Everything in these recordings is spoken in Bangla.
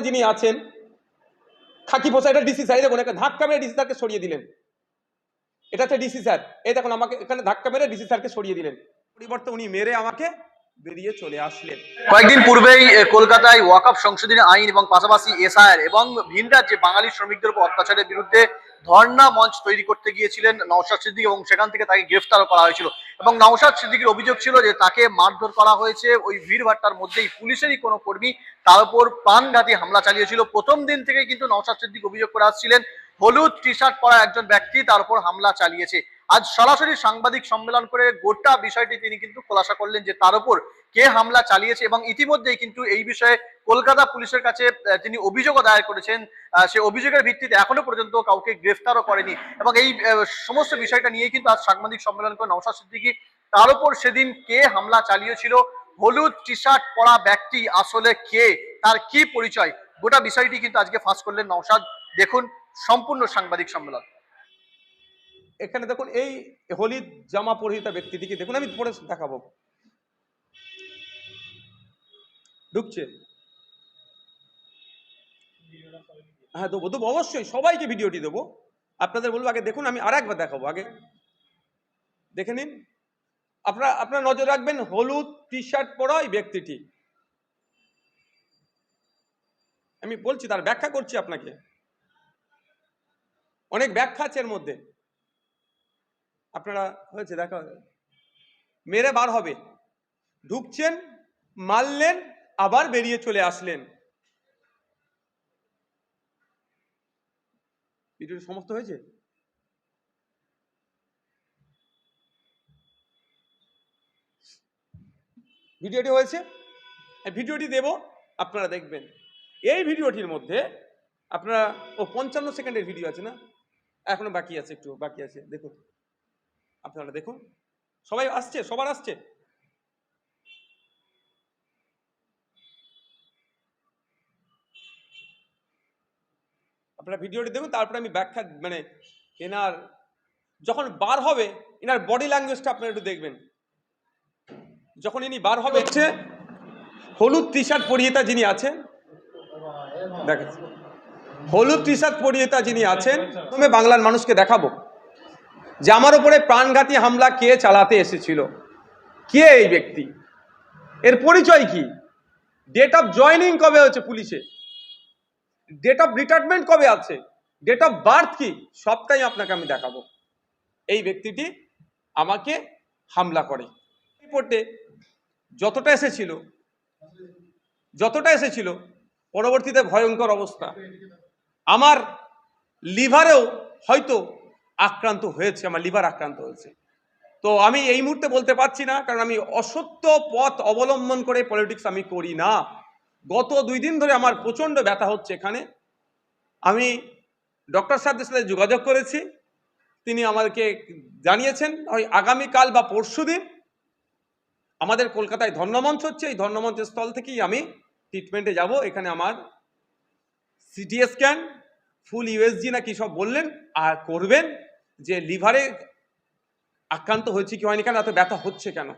পদে যিনি আছেন, খাকি পোষা, এটা ডিসি স্যার দেখুন, একটা ধাক্কা মেরে ডিসি স্যারকে সরিয়ে দিলেন। এটা হচ্ছে ডিসি স্যার এই দেখুন, আমাকে এখানে ধাক্কা মেরে ডিসি স্যারকে সরিয়ে দিলেন। পরিবর্তে উনি মেরে আমাকে বেরিয়ে চলে আসলেন। কয়েকদিন পূর্বেই কলকাতায় ওয়াকআপ সংশোধনী আইন এবং পাশাপাশি এসআইআর এবং ভিন যে বাঙালি শ্রমিকদের উপর অত্যাচারের বিরুদ্ধে ধর্ণা মঞ্চ তৈরি করতে গিয়েছিলেন নওশাদ সিদ্দিক এবং সেখান থেকে তাকে গ্রেফতারও করা হয়েছিল। এবং নওশাদ সিদ্দিকের অভিযোগ ছিল যে তাকে মারধর করা হয়েছে, ওই ভিড়ভাট্টার মধ্যেই পুলিশেরই কোনো কর্মী তার উপর প্রাণঘাতী হামলা চালিয়েছিল। প্রথম দিন থেকে কিন্তু নওশাদ সিদ্দিক অভিযোগ করে আসছিলেন, হলুদ টি শার্ট পরা একজন ব্যক্তি তার উপর হামলা চালিয়েছে। আজ সরাসরি সাংবাদিক সম্মেলন করে গোটা বিষয়টি তিনি কিন্তু খোলাসা করলেন যে তার উপর কে হামলা চালিয়েছে এবং ইতিমধ্যেই কিন্তু এই বিষয়ে কলকাতা পুলিশের কাছে তিনি অভিযোগও দায়ের করেছেন সে অভিযোগের ভিত্তিতে এখনও পর্যন্ত কাউকে গ্রেফতারও করেনি এবং এই সমস্ত বিষয়টা নিয়ে কিন্তু আজ সাংবাদিক সম্মেলন করে নওশাদ সিদ্দিকী, তার উপর সেদিন কে হামলা চালিয়েছিল, হলুদ টি শার্ট পরা ব্যক্তি আসলে কে, তার কি পরিচয়, গোটা বিষয়টি কিন্তু আজকে ফাঁস করলেন নওশাদ। দেখুন সম্পূর্ণ সাংবাদিক সম্মেলন। এখানে দেখুন, এই হলিদ জামা পরিহিত ব্যক্তিটিকে দেখুন, আমি পরে দেখাবো। ঢুকছে। হ্যাঁ দেবো দেবো, অবশ্যই, সবাইকে ভিডিওটি দেবো। আপনাদের বলব, আগে দেখুন, আমি আর একবার দেখাবো, আগে। দেখে নিন। আপনারা, আপনার নজর রাখবেন, হলুদ টি শার্ট পরা এই ব্যক্তিটি। আমি বলছি, তার ব্যাখ্যা করছি আপনাকে। অনেক ব্যাখ্যা আছে এর মধ্যে। আপনারা হয়েছে, দেখা। মেরে বার হবে। ঢুকছেন, মারলেন, আবার বেরিয়ে চলে আসলেন। ভিডিওটি সমস্ত হয়েছে? ভিডিওটি হয়েছে? ভিডিওটি দেব, আপনারা দেখবেন। এই ভিডিওটির মধ্যে আপনারা, ও পঞ্চান্ন সেকেন্ডের ভিডিও আছে না? এখনও বাকি আছে একটু, বাকি আছে, দেখুন। আপনারা দেখুন। সবাই আসছে, সবার আসছে। আপনারা ভিডিওটি দেখুন, তারপরে আমি ব্যাখ্যা মানে এনার যখন বার হবে, এনার বডি ল্যাঙ্গুয়েজটা আপনারা একটু দেখবেন। যখন ইনি বার হবে, হচ্ছে হলুদ টি শার্ট পরিহিতা যিনি আছেন, দেখেন। হলুদ টি শার্ট পরিহিতা যিনি আছেন, প্রথমে বাংলার মানুষকে দেখাবো। যে আমার উপরে প্রাণঘাতী হামলা কে চালাতে এসেছিল? কে এই ব্যক্তি? এর পরিচয় কি? ডেট অফ জয়নিং কবে হচ্ছে পুলিশে? ডেট অফ রিটায়ারমেন্ট কবে আছে? ডেট অফ বার্থ কি? সবটাই আপনাকে আমি দেখাবো। এই ব্যক্তিটি আমাকে হামলা করে। রিপোর্টে যতটা এসেছিল যতটা এসেছিল, পরবর্তীতে ভয়ঙ্কর অবস্থা। আমার লিভারেও হয়তো আক্রান্ত হয়েছে, আমার লিভার আক্রান্ত হয়েছে। তো আমি এই মুহূর্তে বলতে পারছি না, কারণ আমি অসত্য পথ অবলম্বন করে পলিটিক্স আমি করি না। গত দুই দিন ধরে আমার প্রচণ্ড ব্যথা হচ্ছে এখানে। আমি ডক্টর সাহেবদের সাথে যোগাযোগ করেছি। তিনি আমাদেরকে জানিয়েছেন, ওই আগামীকাল বা পরশু দিন আমাদের কলকাতায় ধর্ণমঞ্চ হচ্ছে। এই ধর্ণমঞ্চের স্থল থেকেই আমি ট্রিটমেন্টে যাব। এখানে আমার সিটি স্ক্যান ফুল ইউএসজি না কি সব বললেন, আর করবেন। যে লিভারে আক্রান্ত হয়েছে কি হয়নি কেন, এত ব্যথা হচ্ছে কেন?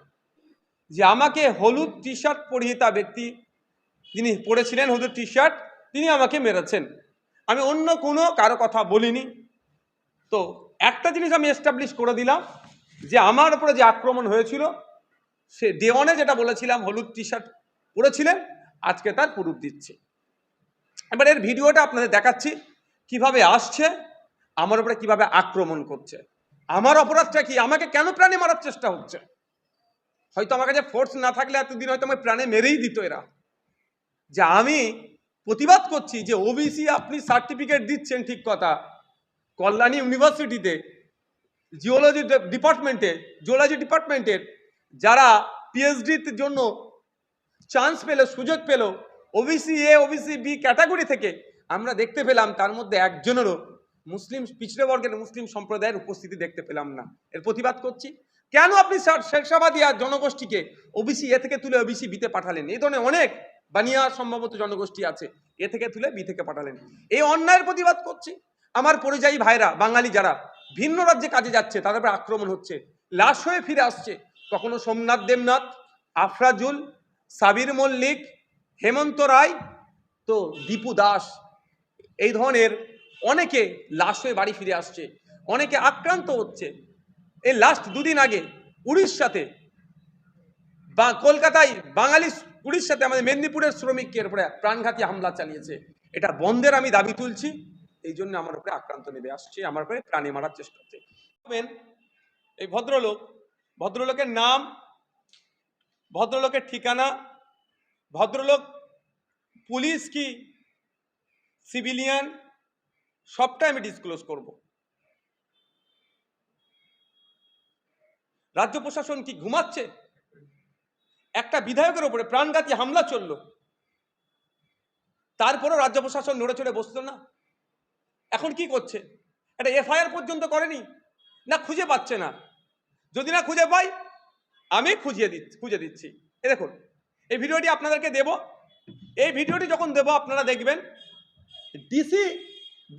যে আমাকে হলুদ টি শার্ট পরিহিতা ব্যক্তি যিনি পরেছিলেন হলুদ টি শার্ট তিনি আমাকে মেরেছেন। আমি অন্য কোনো, কারও কথা বলিনি। তো একটা জিনিস আমি এস্টাবলিশ করে দিলাম, যে আমার উপরে যে আক্রমণ হয়েছিল, সে দেওয়ানে যেটা বলেছিলাম, হলুদ টি শার্ট পরেছিলেন, আজকে তার প্রুফ দিচ্ছে। এবার এর ভিডিওটা আপনাদের দেখাচ্ছি, কীভাবে আসছে আমার উপরে কীভাবে আক্রমণ করছে? আমার অপরাধটা কি? আমাকে কেন প্রাণে মারার চেষ্টা হচ্ছে? হয়তো আমার কাছে ফোর্স না থাকলে এতদিন হয়তো আমার প্রাণে মেরেই দিত এরা। যে আমি প্রতিবাদ করছি যে ওবিসি আপনি সার্টিফিকেট দিচ্ছেন ঠিক কথা। কল্যাণী ইউনিভার্সিটিতে জিওলজি ডিপার্টমেন্টে জিওলজি ডিপার্টমেন্টের যারা পিএইচডির জন্য চান্স পেল, সুযোগ পেল OBC A OBC B category থেকে আমরা দেখতে পেলাম তার মধ্যে একজনেরও মুসলিম, পিছড়ে বর্গের মুসলিম সম্প্রদায়ের উপস্থিতি দেখতে পেলাম না। এর প্রতিবাদ করছি। কেন আপনি শের- শেরশাবাদী আর জনগোষ্ঠীকে ওবিসি এ থেকে তুলে ওবিসি বিতে পাঠালেন? এই ধরনের অনেক বানিয়া সম্ভবত জনগোষ্ঠী আছে, এ থেকে তুলে বি থেকে পাঠালেন। এই অন্যায়ের প্রতিবাদ করছি। আমার পরিযায়ী ভাইরা, বাঙালি যারা, ভিন্ন রাজ্যে কাজে যাচ্ছে, তাদের উপর আক্রমণ হচ্ছে, লাশ হয়ে ফিরে আসছে। কখনো সোমনাথ দেবনাথ, আফরাজুল, সাবির মল্লিক, হেমন্ত রায়, তো দীপু দাস, এই ধরনের অনেকে লাশ হয়ে বাড়ি ফিরে আসছে অনেকে আক্রান্ত হচ্ছে। এই লাস্ট দুদিন আগে উড়িষ্যাতে বা কলকাতায় বাঙালি উড়িষ্যাতে আমাদের মেদিনীপুরের শ্রমিকের উপরে প্রাণঘাতী হামলা চালিয়েছে। এটা বন্ধের আমি দাবি তুলছি এই জন্য আমার উপরে আক্রান্ত নেমে আসছে আমার উপরে প্রাণে মারার চেষ্টা হচ্ছে। ভাববেন, এই ভদ্রলোক ভদ্রলোকের নাম ভদ্রলোকের ঠিকানা ভদ্রলোক পুলিশ কি সিভিলিয়ান সবটাই আমি ডিসক্লোজ করব। রাজ্য প্রশাসন কি ঘুমাচ্ছে? একটা বিধায়কের ওপরে প্রাণঘাতী হামলা চলল। তারপরও রাজ্য প্রশাসন নড়ে চড়ে বসতো না। এখন কি করছে? একটা এফআইআর পর্যন্ত করেনি? না, খুঁজে পাচ্ছে না। যদি না খুঁজে পাই, আমি খুঁজিয়ে দিচ্ছি, খুঁজে দিচ্ছি। এ দেখুন, এই ভিডিওটি আপনাদেরকে দেব। এই ভিডিওটি যখন দেব, আপনারা দেখবেন ডিসি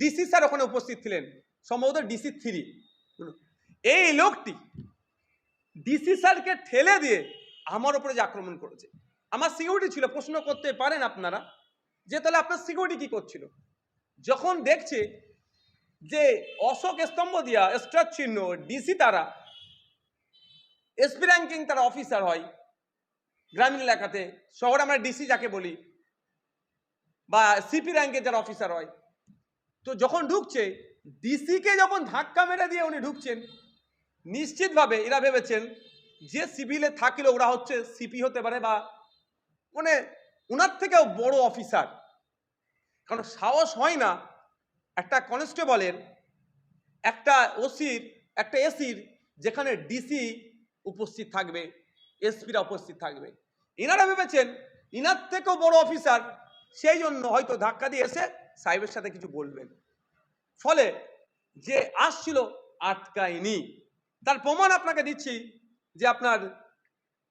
ডিসি স্যার ওখানে উপস্থিত ছিলেন, সম্ভবত ডিসি থ্রি এই লোকটি ডিসি স্যারকে ঠেলে দিয়ে আমার উপরে যে আক্রমণ করেছে। আমার সিকিউরিটি ছিল, প্রশ্ন করতে পারেন আপনারা, যে তাহলে আপনার সিকিউরিটি কি করছিল? যখন দেখছে যে অশোক স্তম্ভ দিয়া স্টার চিহ্ন ডিসি তারা এসপি র্যাঙ্কিং তারা অফিসার হয়, গ্রামীণ এলাকাতে, শহরে আমরা ডিসি যাকে বলি, বা সিপি র্যাঙ্কের যারা অফিসার হয় তো যখন ঢুকছে ডিসিকে যখন ধাক্কা মেরে দিয়ে উনি ঢুকছেন, নিশ্চিতভাবে এরা ভেবেছেন যে সিভিলে থাকলে ওরা হচ্ছে সিপি হতে পারে বা মানে ওনার থেকেও বড় অফিসার কারণ সাহস হয় না একটা কনস্টেবলের একটা ওসির একটা এসির যেখানে ডিসি উপস্থিত থাকবে এসপিরা উপস্থিত থাকবে। এনারা ভেবেছেন, ইনার থেকেও বড় অফিসার সেই জন্য হয়তো ধাক্কা দিয়ে এসে সাহেবের সাথে কিছু বলবেন। ফলে যে আসছিল আটকায়নি। তার প্রমাণ আপনাকে দিচ্ছি যে আপনার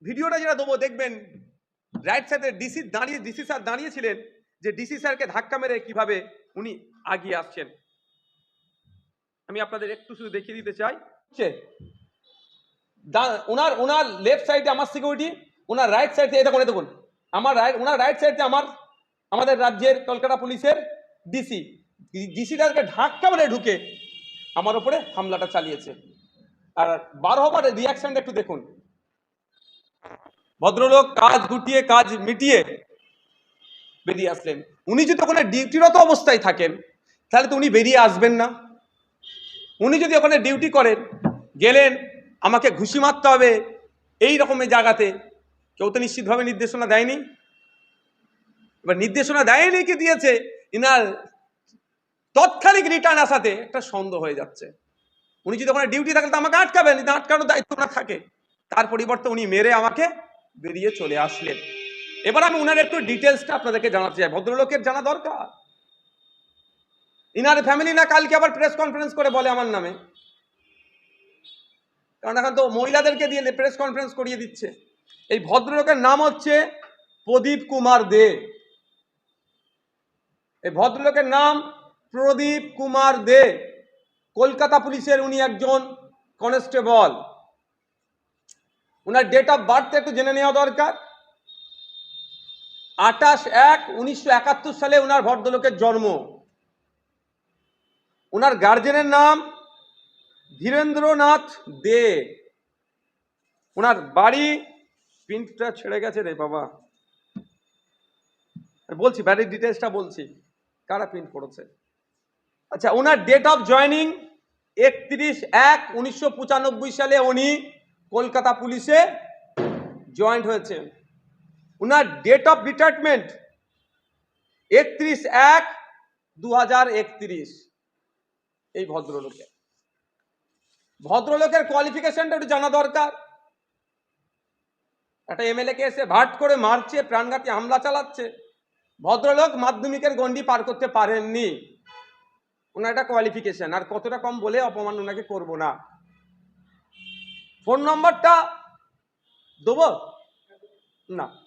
ভিডিওটা যেটা দেবো, দেখবেন রাইট সাইডে ডিসি দাঁড়িয়ে ডিসি স্যার দাঁড়িয়েছিলেন যে ডিসি স্যারকে ধাক্কা মেরে কীভাবে উনি আগিয়ে আসছেন। আমি আপনাদের একটু শুধু দেখিয়ে দিতে চাই। ওনার ওনার লেফট সাইডে আমার সিকিউরিটি ওনার রাইট সাইডে এটা করে দেখুন আমার রাইট ওনার রাইট সাইডে আমার, আমাদের রাজ্যের কলকাতা পুলিশের ডিসি ডিসি তাদেরকে ধাক্কা মেরে ঢুকে আমার উপরে হামলাটা চালিয়েছে। আর বার হবার রিয়াকশনটা একটু দেখুন। ভদ্রলোক কাজ গুটিয়ে, কাজ মিটিয়ে বেরিয়ে আসলেন। উনি যদি ওখানে ডিউটিরত অবস্থায় থাকেন, তাহলে তো উনি বেরিয়ে আসবেন না। উনি যদি ওখানে ডিউটি করেন, গেলেন, আমাকে ঘুষি মারতে হবে এই রকমের জায়গাতে, কেউ তো নিশ্চিতভাবে নির্দেশনা দেয়নি। এবার নির্দেশনা দেয়নি, কি দিয়েছে? ইনার তৎক্ষণিক রিটার্ন আসাতে একটা সন্দেহ হয়ে যাচ্ছে। উনি যদি ওখানে ডিউটি থাকেন, তো আমাকে আটকাবেন কিন্তু আটকানোর দায়িত্ব না থাকে। তার পরিবর্তে উনি মেরে আমাকে বেরিয়ে চলে আসলেন। এবার আমি উনার একটু ডিটেলসটা আপনাদেরকে জানাতে চাই। ভদ্রলোকের জানা দরকার। ইনার ফ্যামিলি না, কালকে আবার প্রেস কনফারেন্স করে বলে আমার নামে। কারণ এখন তো মহিলাদেরকে দিয়ে প্রেস কনফারেন্স করিয়ে দিচ্ছে। এই ভদ্রলোকের নাম হচ্ছে প্রদীপ কুমার দে। এই ভদ্রলোকের নাম প্রদীপ কুমার দে। কলকাতা পুলিশের উনি একজন কনস্টেবল। ওনার ডেট অফ বার্থ একটু জেনে নেওয়া দরকার। আঠাশ এক উনিশশো সালে ওনার ভদ্রলোকের জন্ম। ওনার গার্জেনের নাম ধীরেন্দ্রনাথ দে। ওনার বাড়ি প্রিন্টটা ছেড়ে গেছে রে বাবা। বলছি বাড়ির ডিটেলসটা বলছি। কারা প্রিন্ট করেছে? আচ্ছা ওনার ডেট অফ জয়নিং একত্রিশ এক উনিশশো সালে উনি কলকাতা পুলিশে জয়েন্ট হয়েছে। ওনার ডেট অফ রিটায়ারমেন্ট একত্রিশ এক দু এই ভদ্রলোকের ভদ্রলোকের কোয়ালিফিকেশনটা একটু জানা দরকার। একটা এমএলএ কে এসে ভাট করে মারছে, প্রাণঘাতী হামলা চালাচ্ছে। ভদ্রলোক মাধ্যমিকের গন্ডি পার করতে পারেননি। ওনার একটা কোয়ালিফিকেশন আর কতটা কম বলে অপমান ওনাকে করব না। ফোন নম্বরটা দেবো? না।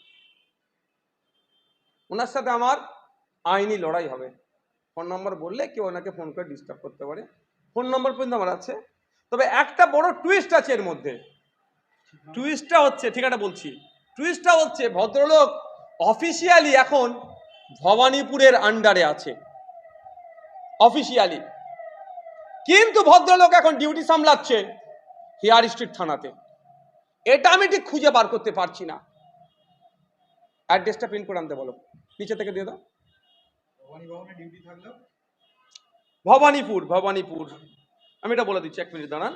ওনার সাথে আমার আইনি লড়াই হবে। ফোন নম্বর বললে কেউ ওনাকে ফোন করে ডিস্টার্ব করতে পারে। ফোন নম্বর পর্যন্ত আমার আছে। তবে একটা বড় টুইস্ট আছে এর মধ্যে। টুইস্টটা হচ্ছে, ঠিক আছে বলছি। টুইস্টটা হচ্ছে ভদ্রলোক অফিসিয়ালি এখন ভবানীপুরের আন্ডারে আছে অফিসিয়ালি কিন্তু ভদ্রলোক এখন ডিউটি সামলাচ্ছে হেয়ার স্ট্রিট থানাতে। এটা আমি ঠিক খুঁজে বার করতে পারছি না। অ্যাড্রেসটা প্রিন্ট করে আনতে বলো। নিচে থেকে দিয়ে দাও। ভবানীপুর ভবানীপুর। আমি এটা বলে দিচ্ছি, এক মিনিট দাঁড়ান।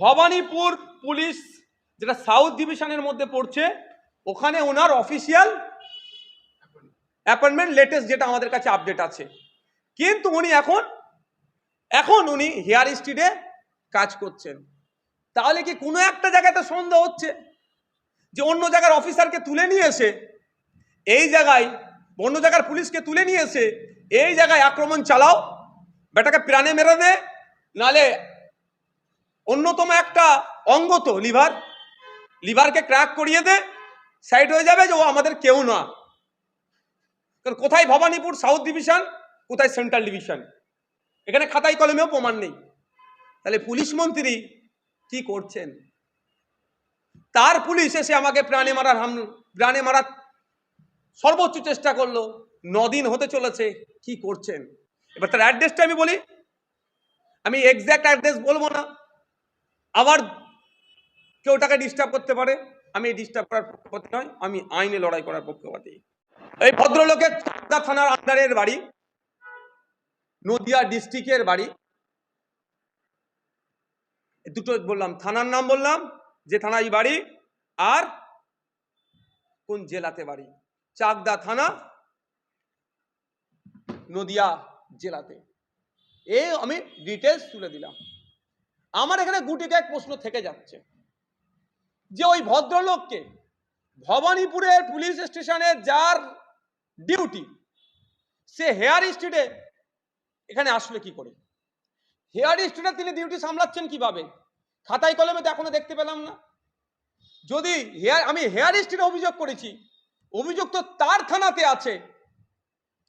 ভবানীপুর পুলিশ যেটা সাউথ ডিভিশনের মধ্যে পড়ছে, ওখানে ওনার অফিসিয়াল অ্যাপয়েন্টমেন্ট লেটেস্ট যেটা আমাদের কাছে আপডেট আছে। কিন্তু উনি এখন এখন উনি হেয়ার স্ট্রিটে কাজ করছেন। তাহলে কি কোনো একটা জায়গাতে সন্দেহ হচ্ছে যে অন্য জায়গার অফিসারকে তুলে নিয়ে এসে, এই জায়গায় অন্য জায়গার পুলিশকে তুলে নিয়ে এসে, এই জায়গায় আক্রমণ চালাও, বেটাকে প্রাণে মেরে দে, নালে অন্যতম একটা অঙ্গ তো লিভার। লিভারকে ক্র্যাক করিয়ে দে, সাইড হয়ে যাবে যে ও আমাদের কেউ না। কারণ কোথায় ভবানীপুর সাউথ ডিভিশন কোথায় সেন্ট্রাল ডিভিশন এখানে খাতায় কলমেও প্রমাণ নেই। তাহলে পুলিশ মন্ত্রী কি করছেন? তার পুলিশ এসে আমাকে প্রাণে মারার হাম, প্রাণে মারার সর্বোচ্চ চেষ্টা করল। নদিন হতে চলেছে, কি করছেন? এবার তার অ্যাড্রেসটা আমি বলি। আমি এক্স্যাক্ট অ্যাড্রেস বলব না। আবার কেউ তাকে ডিস্টার্ব করতে পারে। আমি ডিস্টার্ব করার পক্ষপাতি নয়, আমি আইনে লড়াই করার পক্ষপাতি। এই ভদ্রলোকের চাকদা থানার আন্ডারের বাড়ি, নদিয়া ডিস্ট্রিক্টের বাড়ি। দুটো বললাম, থানার নাম বললাম, যে থানায় বাড়ি আর কোন জেলাতে বাড়ি? চাকদা থানা, নদিয়া জেলাতে। এ আমি ডিটেলস তুলে দিলাম। আমার এখানে গুটিকে এক প্রশ্ন থেকে যাচ্ছে। যে ওই ভদ্রলোককে ভবানীপুরের পুলিশ স্টেশনে যার ডিউটি সে হেয়ার স্ট্রিটে এখানে আসলে কি করে? হেয়ার স্ট্রিটে তিনি ডিউটি সামলাচ্ছেন কীভাবে? খাতায় কলমে তো এখনও দেখতে পেলাম না। যদি হেয়ার, আমি হেয়ার স্ট্রিটে অভিযোগ করেছি, অভিযোগ তো তার থানাতে আছে।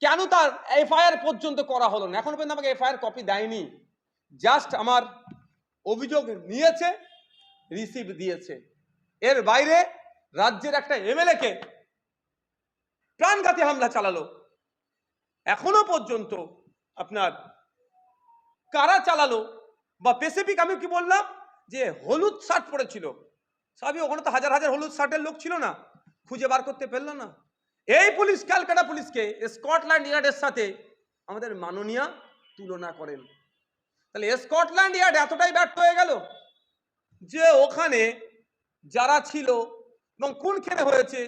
কেন তার এফআইআর পর্যন্ত করা হলো না? এখনও পর্যন্ত আমাকে এফআইআর কপি দেয়নি। জাস্ট আমার অভিযোগ নিয়েছে রিসিভ দিয়েছে। এর বাইরে রাজ্যের একটা এমএলএ কে প্রাণঘাতী হামলা চালালো। এখনও পর্যন্ত আপনার কারা চালালো বা স্পেসিফিক আমি কি বললাম যে হলুদ শার্ট পরেছিল। সবই ওখানে তো হাজার হাজার হলুদ শার্টের লোক ছিল না। খুঁজে বার করতে পারল না। এই পুলিশ, ক্যালকাটা পুলিশকে স্কটল্যান্ড ইয়ার্ডের সাথে আমাদের মাননীয়া তুলনা করেন। তাহলে স্কটল্যান্ড ইয়ার্ড এতটাই ব্যর্থ হয়ে গেল যে ওখানে যারা ছিল এবং কোনখানে হয়েছে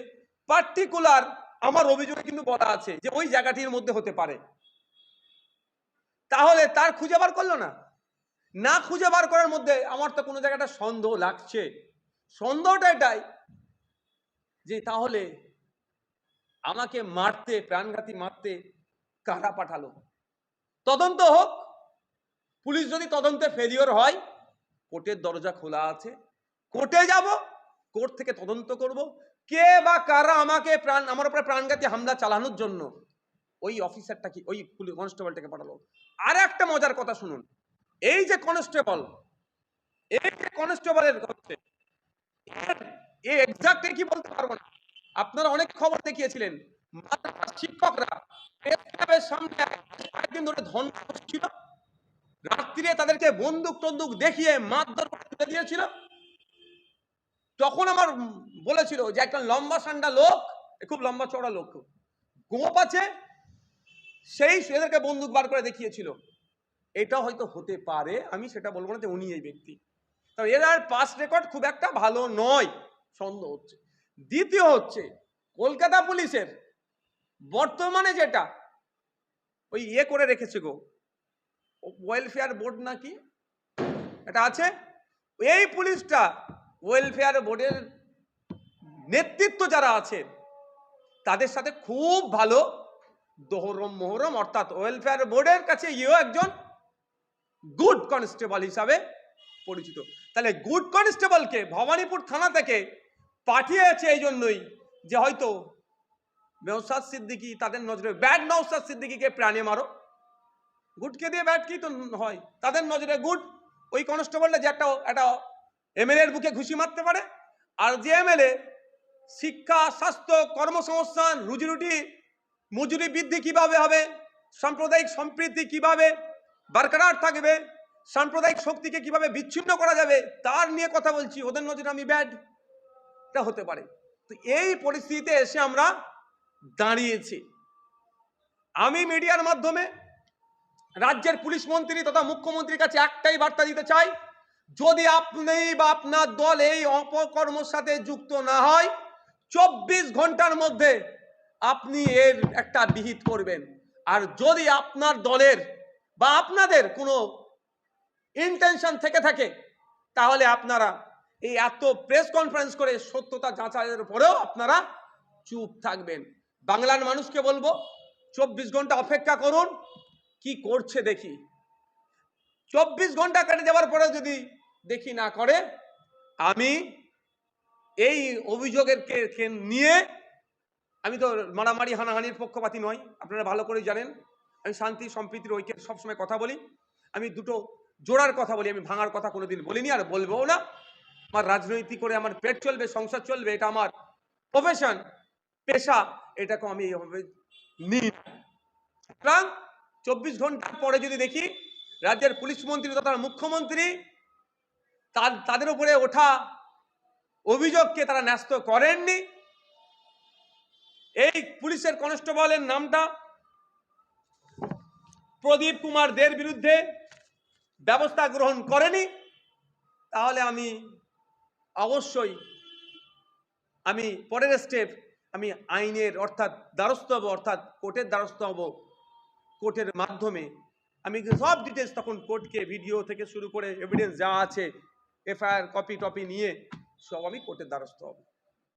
পার্টিকুলার আমার অভিযোগে কিন্তু বলা আছে যে ওই জায়গাটির মধ্যে হতে পারে। তাহলে তার খুঁজে বার করল না? না খুঁজে বার করার মধ্যে আমার তো কোনো জায়গাটা সন্দেহ লাগছে। সন্দেহটা এটাই যে তাহলে আমাকে মারতে, প্রাণঘাতী মারতে কারা পাঠালো? তদন্ত হোক, পুলিশ যদি তদন্তে ফেলিওর হয়, কোর্টের দরজা খোলা আছে। কোর্টে যাব, কোর্ট থেকে তদন্ত করব কে বা কারা আমাকে প্রাণ, আমার উপরে প্রাণঘাতী হামলা চালানোর জন্য ওই অফিসারটা কি, ওই কনস্টেবলটাকে পাঠালো? আর একটা মজার কথা শুনুন। এই যে কনস্টেবল, এই যে কনস্টেবলের এ এক্সাক্ট কি বলতে পারব না। আপনারা অনেক খবর দেখিয়েছিলেন শিক্ষকরা প্রেস সামনে কয়েকদিন ধরে ধন ছিল রাত্রিরে তাদেরকে বন্দুক টন্দুক দেখিয়ে মারধর করে তুলে দিয়েছিল। তখন আমার বলেছিল যে একটা লম্বা সান্ডা লোক খুব লম্বা চড়া লোক। গোপ আছে, সেই এদেরকে বন্দুক বার করে দেখিয়েছিল। এটা হয়তো হতে পারে, আমি সেটা বলব না যে উনি এই ব্যক্তি। তবে এর আর পাস রেকর্ড খুব একটা ভালো নয়, সন্দেহ হচ্ছে। দ্বিতীয় হচ্ছে, কলকাতা পুলিশের বর্তমানে যেটা, ওই ইয়ে করে রেখেছে গো ওয়েলফেয়ার বোর্ড নাকি? এটা আছে? এই পুলিশটা ওয়েলফেয়ার বোর্ডের নেতৃত্ব যারা আছে তাদের সাথে খুব ভালো দোহরম মোহরম, অর্থাৎ ওয়েলফেয়ার বোর্ডের কাছে ইয়েও একজন গুড কনস্টেবল হিসাবে পরিচিত। তাহলে গুড কনস্টেবলকে ভবানীপুর থানা থেকে পাঠিয়েছে এই জন্যই যে হয়তো নৌসাদ সিদ্দিকি তাদের নজরে ব্যাড নৌসাদ সিদ্দিকিকে প্রাণে মারো। গুডকে দিয়ে ব্যাড কি তো হয়? তাদের নজরে গুড ওই কনস্টেবলটা যে একটা একটা এমএলএ এর বুকে ঘুষি মারতে পারে, আর যে এমএলএ শিক্ষা, স্বাস্থ্য, কর্মসংস্থান, রুজিরুটি, মজুরি বৃদ্ধি কীভাবে হবে? সাম্প্রদায়িক সম্প্রীতি কীভাবে বরকরার থাকবে? সাম্প্রদায়িক শক্তিকে কীভাবে বিচ্ছিন্ন করা যাবে? তার নিয়ে কথা বলছি। ওদের নজরে আমি ব্যাড এটা হতে পারে। তো এই পরিস্থিতিতে এসে আমরা দাঁড়িয়েছি। আমি মিডিয়ার মাধ্যমে রাজ্যের পুলিশ মন্ত্রী তথা মুখ্যমন্ত্রীর কাছে একটাই বার্তা দিতে চাই। যদি আপনি বা আপনার দল এই অপকর্মের সাথে যুক্ত না হয় চব্বিশ ঘণ্টার মধ্যে আপনি এর একটা বিহিত করবেন। আর যদি আপনার দলের বা আপনাদের কোনো ইন্টেনশন থেকে থাকে, তাহলে আপনারা এই এত প্রেস কনফারেন্স করে সত্যতা যাচাইয়ের পরেও আপনারা চুপ থাকবেন। বাংলার মানুষকে বলব, চব্বিশ ঘণ্টা অপেক্ষা করুন, কি করছে দেখি। চব্বিশ ঘণ্টা কেটে যাওয়ার পরে যদি দেখি না করে, আমি এই অভিযোগের নিয়ে আমি তো মারামারি, হানাহানির পক্ষপাতি নয় আপনারা ভালো করে জানেন। আমি শান্তি, সম্প্রীতির ঐক্যের সবসময় কথা বলি। আমি দুটো জোড়ার কথা বলি। আমি ভাঙার কথা কোনোদিন বলিনি আর বলব না। আমার রাজনৈতিক করে আমার পেট চলবে, সংসার চলবে, এটা আমার প্রফেশন পেশা এটাকে আমি এইভাবে নিই সুতরাং চব্বিশ ঘণ্টার পরে যদি দেখি রাজ্যের পুলিশ মন্ত্রী তথা মুখ্যমন্ত্রী তার, তাদের উপরে ওঠা অভিযোগকে তারা ন্যস্ত করেননি। এই পুলিশের কনস্টেবলের নামটা প্রদীপ কুমার দের বিরুদ্ধে ব্যবস্থা গ্রহণ করেনি। তাহলে আমি অবশ্যই আমি পরের স্টেপ আমি আইনের অর্থাৎ দ্বারস্থ হব, অর্থাৎ কোর্টের দ্বারস্থ হব। কোর্টের মাধ্যমে আমি সব ডিটেলস তখন কোর্টকে ভিডিও থেকে শুরু করে এভিডেন্স যা আছে এফআইআর কপি টপি নিয়ে সব আমি কোর্টের দ্বারস্থ হব।